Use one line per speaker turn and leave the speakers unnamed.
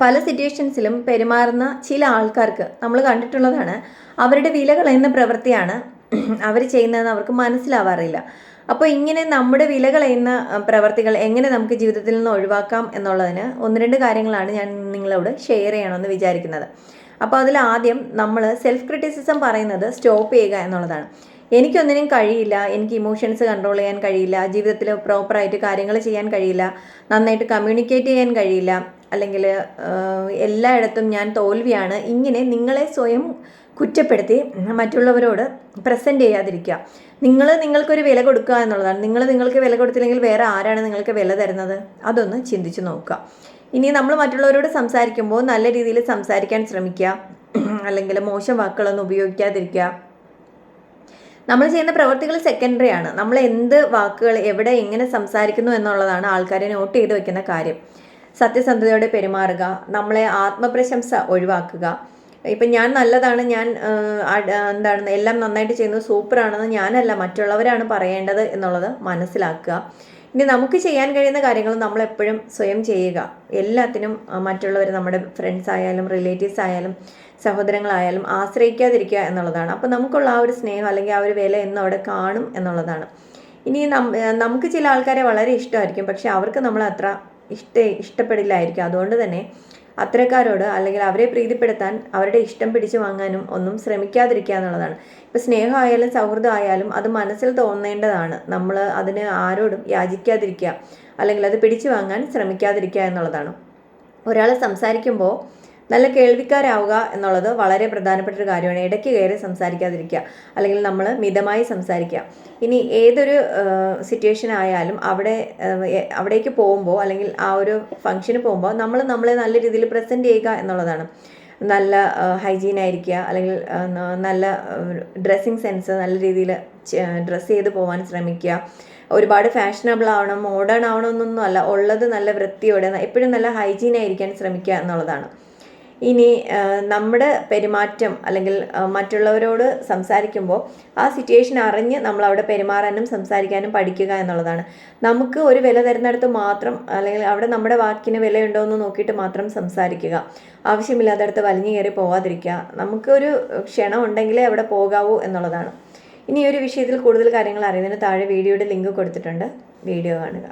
പല സിറ്റുവേഷൻസിലും പെരുമാറുന്ന ചില ആൾക്കാർക്ക് നമ്മൾ കണ്ടിട്ടുള്ളതാണ്. അവരുടെ വില കളയുന്ന പ്രവൃത്തിയാണ് അവർ ചെയ്യുന്നതെന്ന് അവർക്ക് മനസ്സിലാവാറില്ല. അപ്പോൾ ഇങ്ങനെ നമ്മുടെ വില കളയുന്ന പ്രവർത്തികൾ എങ്ങനെ നമുക്ക് ജീവിതത്തിൽ നിന്ന് ഒഴിവാക്കാം എന്നുള്ളതിന് ഒന്ന് രണ്ട് കാര്യങ്ങളാണ് ഞാൻ നിങ്ങളോട് ഷെയർ ചെയ്യണമെന്ന് വിചാരിക്കുന്നത്. അപ്പോൾ അതിൽ ആദ്യം നമ്മൾ സെൽഫ് ക്രിറ്റിസിസം പറയുന്നത് സ്റ്റോപ്പ് ചെയ്യുക എന്നുള്ളതാണ്. എനിക്കൊന്നിനും കഴിയില്ല എനിക്ക് ഇമോഷൻസ് കൺട്രോൾ ചെയ്യാൻ കഴിയില്ല ജീവിതത്തിൽ പ്രോപ്പറായിട്ട് കാര്യങ്ങൾ ചെയ്യാൻ കഴിയില്ല നന്നായിട്ട് കമ്മ്യൂണിക്കേറ്റ് ചെയ്യാൻ കഴിയില്ല അല്ലെങ്കിൽ എല്ലായിടത്തും ഞാൻ തോൽവിയാണ്. ഇങ്ങനെ നിങ്ങളെ സ്വയം കുറ്റപ്പെടുത്തി മറ്റുള്ളവരോട് പ്രസന്റ് ചെയ്യാതിരിക്കുക. നിങ്ങൾ നിങ്ങൾക്കൊരു വില കൊടുക്കുക എന്നുള്ളതാണ്. നിങ്ങൾ നിങ്ങൾക്ക് വില കൊടുത്തില്ലെങ്കിൽ വേറെ ആരാണ് നിങ്ങൾക്ക് വില തരുന്നത്? അതൊന്ന് ചിന്തിച്ച് നോക്കുക. ഇനി നമ്മൾ മറ്റുള്ളവരോട് സംസാരിക്കുമ്പോൾ നല്ല രീതിയിൽ സംസാരിക്കാൻ ശ്രമിക്കുക. അല്ലെങ്കിൽ മോശം വാക്കുകളൊന്നും ഉപയോഗിക്കാതിരിക്കുക. നമ്മൾ ചെയ്യുന്ന പ്രവർത്തികൾ സെക്കൻഡറി ആണ്. നമ്മൾ എന്ത് വാക്കുകൾ എവിടെ എങ്ങനെ സംസാരിക്കുന്നു എന്നുള്ളതാണ് ആൾക്കാരെ നോട്ട് ചെയ്ത് വെക്കുന്ന കാര്യം. സത്യസന്ധതയോടെ പെരുമാറുക നമ്മളെ ആത്മപ്രശംസ ഒഴിവാക്കുക. ഇപ്പം ഞാൻ നല്ലതാണ് ഞാൻ എന്താണ് എല്ലാം നന്നായിട്ട് ചെയ്യുന്നത് സൂപ്പറാണെന്ന് ഞാനല്ല മറ്റുള്ളവരാണ് പറയേണ്ടത് എന്നുള്ളത് മനസ്സിലാക്കുക. ഇനി നമുക്ക് ചെയ്യാൻ കഴിയുന്ന കാര്യങ്ങൾ നമ്മൾ എപ്പോഴും സ്വയം ചെയ്യുക. എല്ലാത്തിനും മറ്റുള്ളവർ നമ്മുടെ ഫ്രണ്ട്സ് ആയാലും റിലേറ്റീവ്സ് ആയാലും സഹോദരങ്ങളായാലും ആശ്രയിക്കാതിരിക്കുക എന്നുള്ളതാണ്. അപ്പോൾ നമുക്കുള്ള ആ ഒരു സ്നേഹം അല്ലെങ്കിൽ ആ ഒരു വില എന്നും അവിടെ കാണും എന്നുള്ളതാണ്. ഇനി നമുക്ക് ചില ആൾക്കാരെ വളരെ ഇഷ്ടമായിരിക്കും പക്ഷെ അവർക്ക് നമ്മൾ അത്ര ഇഷ്ട ഇഷ്ടപ്പെടില്ലായിരിക്കും. അതുകൊണ്ട് തന്നെ അത്തരക്കാരോട് അല്ലെങ്കിൽ അവരെ പ്രീതിപ്പെടുത്താൻ അവരുടെ ഇഷ്ടം പിടിച്ചു വാങ്ങാനും ഒന്നും ശ്രമിക്കാതിരിക്കുക എന്നുള്ളതാണ്. ഇപ്പോൾ സ്നേഹമായാലും സൗഹൃദമായാലും അത് മനസ്സിൽ തോന്നേണ്ടതാണ്. നമ്മൾ അതിന് ആരോടും യാചിക്കാതിരിക്കുക അല്ലെങ്കിൽ അത് പിടിച്ചു വാങ്ങാൻ ശ്രമിക്കാതിരിക്കുക എന്നുള്ളതാണ്. ഒരാൾ സംസാരിക്കുമ്പോൾ നല്ല കേൾവിക്കാരാവുക എന്നുള്ളത് വളരെ പ്രധാനപ്പെട്ട ഒരു കാര്യമാണ്. ഇടയ്ക്ക് കയറി സംസാരിക്കാതിരിക്കുക അല്ലെങ്കിൽ നമ്മൾ മിതമായി സംസാരിക്കുക. ഇനി ഏതൊരു സിറ്റുവേഷൻ ആയാലും അവിടെ അവിടേക്ക് പോകുമ്പോൾ അല്ലെങ്കിൽ ആ ഒരു ഫംഗ്ഷന് പോകുമ്പോൾ നമ്മൾ നമ്മളെ നല്ല രീതിയിൽ പ്രസന്റ് ചെയ്യുക എന്നുള്ളതാണ്. നല്ല ഹൈജീൻ ആയിരിക്കുക അല്ലെങ്കിൽ നല്ല ഡ്രസ്സിങ് സെൻസ് നല്ല രീതിയിൽ ഡ്രസ്സ് ചെയ്ത് പോകാൻ ശ്രമിക്കുക. ഒരുപാട് ഫാഷനബിൾ ആവണം മോഡേൺ ആവണമെന്നൊന്നും അല്ല. ഉള്ളത് നല്ല വൃത്തിയോടെ എപ്പോഴും നല്ല ഹൈജീൻ ആയിരിക്കാൻ ശ്രമിക്കുക എന്നുള്ളതാണ്. ഇനി നമ്മുടെ പെരുമാറ്റം അല്ലെങ്കിൽ മറ്റുള്ളവരോട് സംസാരിക്കുമ്പോൾ ആ സിറ്റുവേഷൻ അറിഞ്ഞ് നമ്മൾ അവിടെ പെരുമാറാനും സംസാരിക്കാനും പഠിക്കുക എന്നുള്ളതാണ്. നമുക്ക് ഒരു വില തരുന്നിടത്ത് മാത്രം അല്ലെങ്കിൽ അവിടെ നമ്മുടെ വാക്കിന് വിലയുണ്ടോ എന്ന് നോക്കിയിട്ട് മാത്രം സംസാരിക്കുക. ആവശ്യമില്ലാത്തടത്ത് വലിഞ്ഞു കയറി പോവാതിരിക്കുക. നമുക്കൊരു ക്ഷണം ഉണ്ടെങ്കിലേ അവിടെ പോകാവൂ എന്നുള്ളതാണ്. ഇനി ഈ ഒരു വിഷയത്തിൽ കൂടുതൽ കാര്യങ്ങൾ അറിയുന്നതിന് താഴെ വീഡിയോയുടെ ലിങ്ക് കൊടുത്തിട്ടുണ്ട്. വീഡിയോ കാണുക.